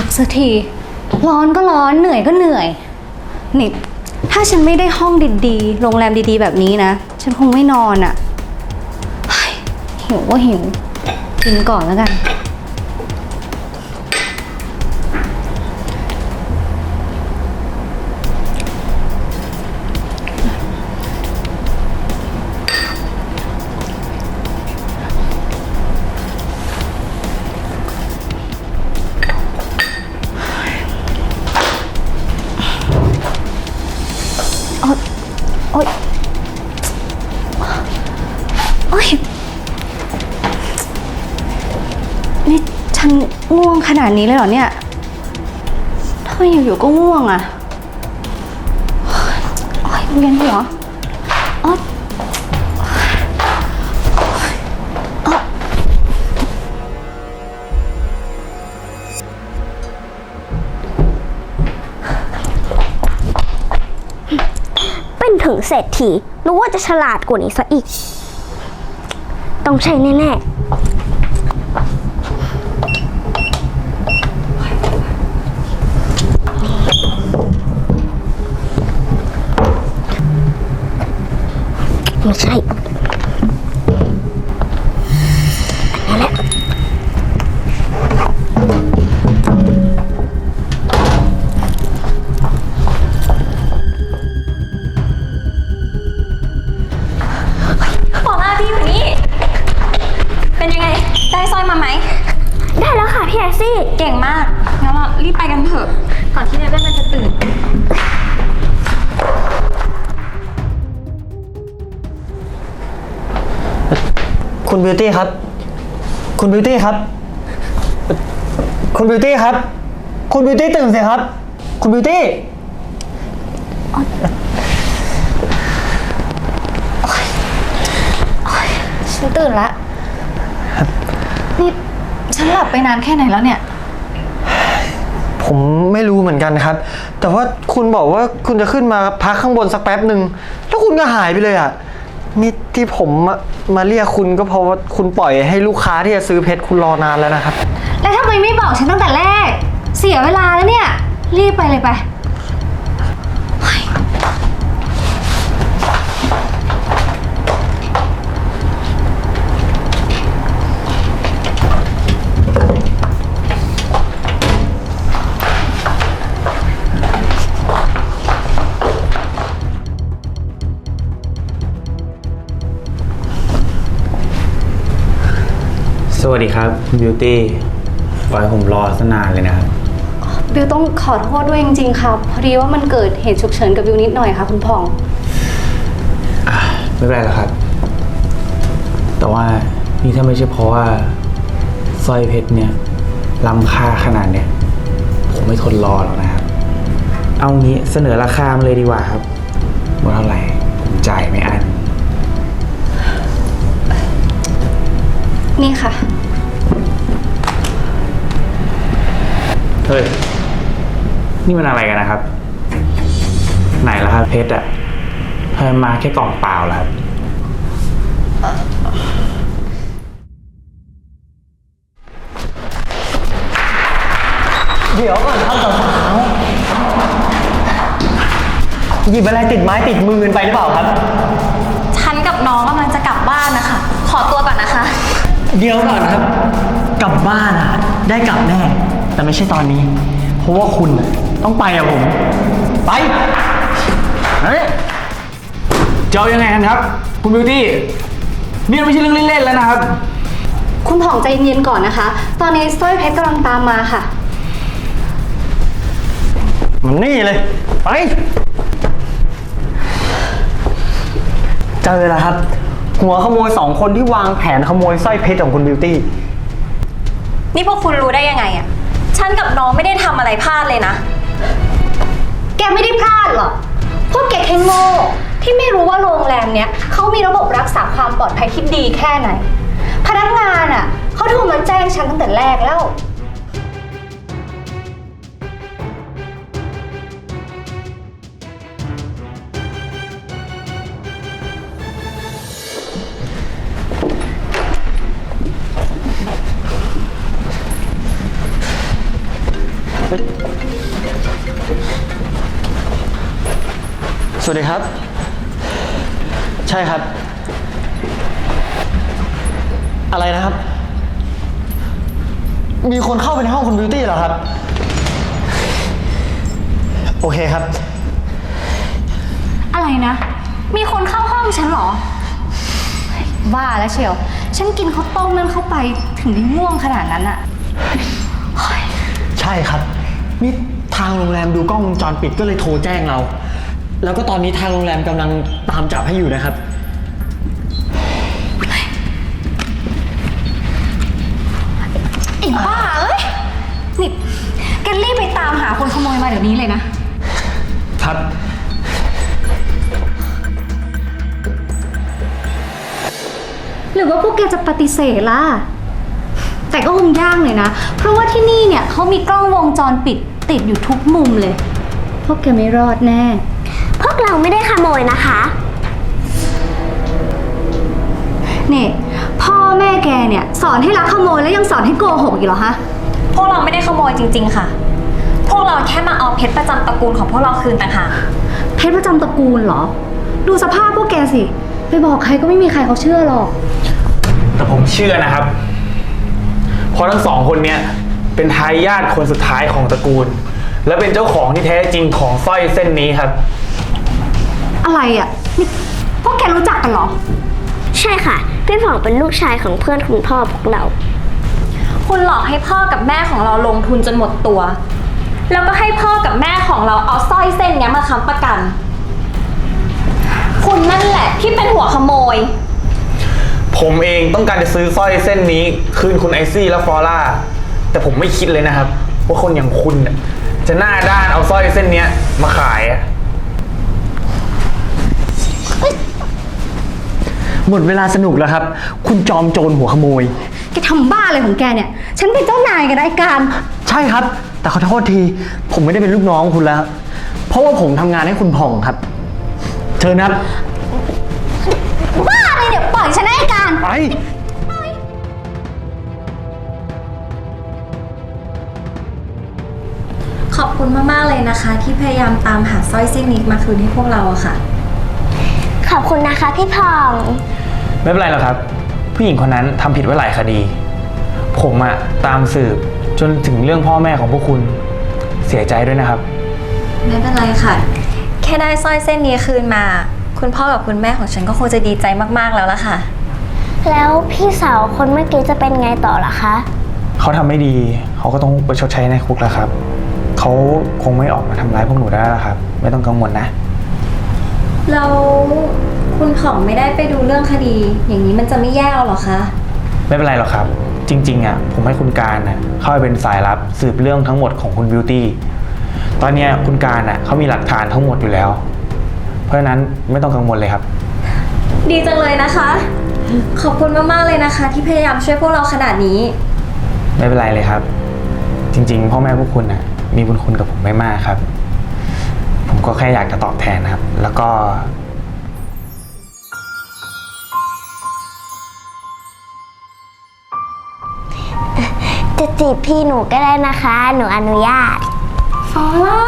พักสักที ร้อนก็ร้อนเหนื่อยก็เหนื่อย นี่ ถ้าฉันไม่ได้ห้องดีๆ โรงแรมดีๆ แบบนี้นะ ฉันคงไม่นอนอะ่ะ หิวก็หิว กินก่อนแล้วกัน นาดนี้เลยเหรอเนี่ยทำไมอยู่ๆก็ง่วงอะ่ะโอ๊ยเวียนหัวโอ๊ยโอ๊ยเป็นถึงเศรษฐีรู้ว่าจะฉลาดกว่านี้ซะอีก ต้องใช่แน่ ๆ ไม่ใช่อันนั้นแหละบอกลาพี่อยู่นี่ เป็นยังไง ได้สร้อยมาไหม ได้แล้วค่ะพี่แอซี่ เก่งมาก งั้นเรารีบไปกันเถอะ ก่อนที่เนเว่นมันจะตื่น คุณบิวตี้ครับ คุณบิวตี้ครับ คุณบิวตี้ครับ คุณบิวตี้ตื่นสิครับ คุณบิวตี้ฉันตื่นละนี่ฉันหลับไปนานแค่ไหนแล้วเนี่ย ผมไม่รู้เหมือนกันครับ แต่ว่าคุณบอกว่าคุณจะขึ้นมาพักข้างบนสักแป๊บหนึ่งแล้วคุณก็หายไปเลยอะ นี่ที่ผมมามาเรียกคุณก็เพราะว่าคุณปล่อยให้ลูกค้าที่จะซื้อเพชรคุณรอนานแล้วนะครับ แล้วทำไมไม่บอกฉันตั้งแต่แรก เสียเวลาแล้วเนี่ย รีบไปเลยไป สวัสดีครับคุณบิวตี้ปล่อยผมรอสนานเลยนะครับ บิวต้องขอโทษด้วยจริงๆค่ะพอดีว่ามันเกิดเหตุฉุกเฉินกับบิวนิดหน่อยค่ะ คุณพ่อง อะไม่เป็นไรหรอกครับ แต่ว่านี่ถ้าไม่ใช่เพราะว่าสร้อยเพชรเนี่ยล้ำค่าขนาดเนี้ยผมไม่ทนรอหรอกนะครับ เอางี้เสนอราคามาเลยดีกว่าครับว่าเท่าไหร่ผมจ่ายไม่อัน นี่ค่ะ เฮ้ย นี่มันอะไรกันนะครับ ไหนล่ะครับเพชรอะทำไมมาแค่กล่องเปล่าล่ะครับ เดี๋ยวก่อนครับสาวๆหยิบอะไรติดไม้ติดมือกันไปหรือเปล่าครับ ฉันกับน้องกำลัง เดี๋ยวก่อนครับ กลับบ้านอะได้กลับแน่ แต่ไม่ใช่ตอนนี้ เพราะว่าคุณน่ะต้องไปกับผม ไปเฮ้ยจะเอายังไงกันครับ คุณบิวตี้นี่มันไม่ใช่เรื่องเล่นๆแล้วนะครับ คุณผ่องใจเย็นๆก่อนนะคะ ตอนนี้สร้อยเพชรกำลังตามมาค่ะ มันนี่เลย ไป เจอแล้วครับ หัวขโมยสองคนที่วางแผนขโมยสร้อยเพชรของคุณบิวตี้ นี่พวกคุณรู้ได้ยังไงอะฉันกับน้องไม่ได้ทำอะไรพลาดเลยนะ แกไม่ได้พลาดหรอก พวกแกแค่โง่ที่ไม่รู้ว่าโรงแรมเนี้ยเขามีระบบรักษาความปลอดภัยที่ดีแค่ไหน พนักงานอะเขาโทรมาแจ้งฉันตั้งแต่แรกแล้ว สวัสดีครับ ใช่ครับ อะไรนะครับ มีคนเข้าไปในห้องคุณบิวตี้เหรอครับ โอเคครับ อะไรนะ มีคนเข้าห้องฉันเหรอว่าแล้วเชียว ฉันกินข้าวต้มนั่นเข้าไปถึงได้ง่วงขนาดนั้นอะ ใช่ครับ นี่ทางโรงแรมดูกล้องวงจรปิดก็เลยโทรแจ้งเรา แล้วก็ตอนนี้ทางโรงแรมกำลังตามจับให้อยู่นะครับ ไอ้บ้าเอ้ย นี่แกรีบไปตามหาคนขโมยมาเดี๋ยวนี้เลยนะ ครับ หรือว่าพวกแกจะปฏิเสธล่ะ แต่ก็คงยากเลยนะ เพราะว่าที่นี่เนี่ยเขามีกล้องวงจรปิดติดอยู่ทุกมุมเลย พวกแกไม่รอดแน่ พวกเราไม่ได้ขโมยนะคะนี่พ่อแม่แกเนี่ยสอนให้รักขโมยแล้วยังสอนให้โกหกอีกเหรอฮะ พวกเราไม่ได้ขโมยจริง ๆ ค่ะ พวกเราแค่มาเอาเพชรประจำตระกูลของพวกเราคืนต่างหาก เพชรประจำตระกูลเหรอ ดูสภาพพวกแกสิ ไปบอกใครก็ไม่มีใครเขาเชื่อหรอก แต่ผมเชื่อนะครับเพ ราะทั้งสองคนเนี้ยเป็นทายาทคนสุดท้ายของตระกูล และเป็นเจ้าของที่แท้จริงของสร้อยเส้นนี้ครับ อะไรอะนี่พวกแกรู้จักกันเหรอ ใช่ค่ะ พี่ผ่องเป็นลูกชายของเพื่อนคุณพ่อพวกเรา คุณหลอกให้พ่อกับแม่ของเราลงทุนจนหมดตัว แล้วก็ให้พ่อกับแม่ของเราเอาสร้อยเส้นเนี้ยมาค้ำประกัน คุณนั่นแหละที่เป็นหัวขโมย ผมเองต้องการจะซื้อสร้อยเส้นนี้ คืนคุณไอซี่และฟลอร่า แต่ผมไม่คิดเลยนะครับ ว่าคนอย่างคุณน่ะจะหน้าด้านเอาสร้อยเส้นเนี้ยมาขายอะหมดเวลาสนุกแล้วครับ คุณจอมโจรหัวขโมย แกทำบ้าอะไรของแกเนี่ย ฉันเป็นเจ้านายกันนะไอ้การ ใช่ครับ แต่ขอโทษที ผมไม่ได้เป็นลูกน้องคุณแล้ว เพราะว่าผมทำงานให้คุณผ่องครับ เชิญครับบ้ ไอ้การไป ขอบคุณมาก ๆ เลยนะคะ ที่พยายามตามหาสร้อยเส้นนี้มาคืนให้พวกเราอะค่ะ ขอบคุณนะคะพี่ผ่อง ไม่เป็นไรหรอกครับ ผู้หญิงคนนั้นทำผิดไว้หลายคดี ผมอะตามสืบจนถึงเรื่องพ่อแม่ของพวกคุณเสียใจด้วยนะครับ ไม่เป็นไรค่ะ แค่ได้สร้อยเส้นนี้คืนมา คุณพ่อกับคุณแม่ของฉันก็คงจะดีใจมาก ๆ แล้วล่ะค่ะ แล้วพี่สาวคนเมื่อกี้จะเป็นไงต่อล่ะคะ เขาทำไม่ดี เขาก็ต้องไปชดใช้ในคุกแล้วครับ เขาคงไม่ออกมาทำร้ายพวกหนูได้แล้วครับ ไม่ต้องกังวลนะแล้วคุณผ่องไม่ได้ไปดูเรื่องคดี อย่างนี้มันจะไม่แย่เอาเหรอคะ ไม่เป็นไรหรอกครับ จริง ๆ อะ ผมให้คุณการน่ะเข้าไปเป็นสายลับสืบเรื่องทั้งหมดของคุณบิวตี้ ตอนเนี้ยคุณการน่ะเขามีหลักฐานทั้งหมดอยู่แล้ว เพราะฉะนั้นไม่ต้องกังวลเลยครับ ดีจังเลยนะคะ ขอบคุณมาก ๆ เลยนะคะ ที่พยายามช่วยพวกเราขนาดนี้ ไม่เป็นไรเลยครับ จริง ๆ พ่อแม่พวกคุณน่ะ มีบุญคุณกับผมไม่มากครับ ผมก็แค่อยากจะตอบแทนนะครับ แล้วก็ จะจีบพี่หนูก็ได้นะคะ หนูอนุญาต ฟอล่า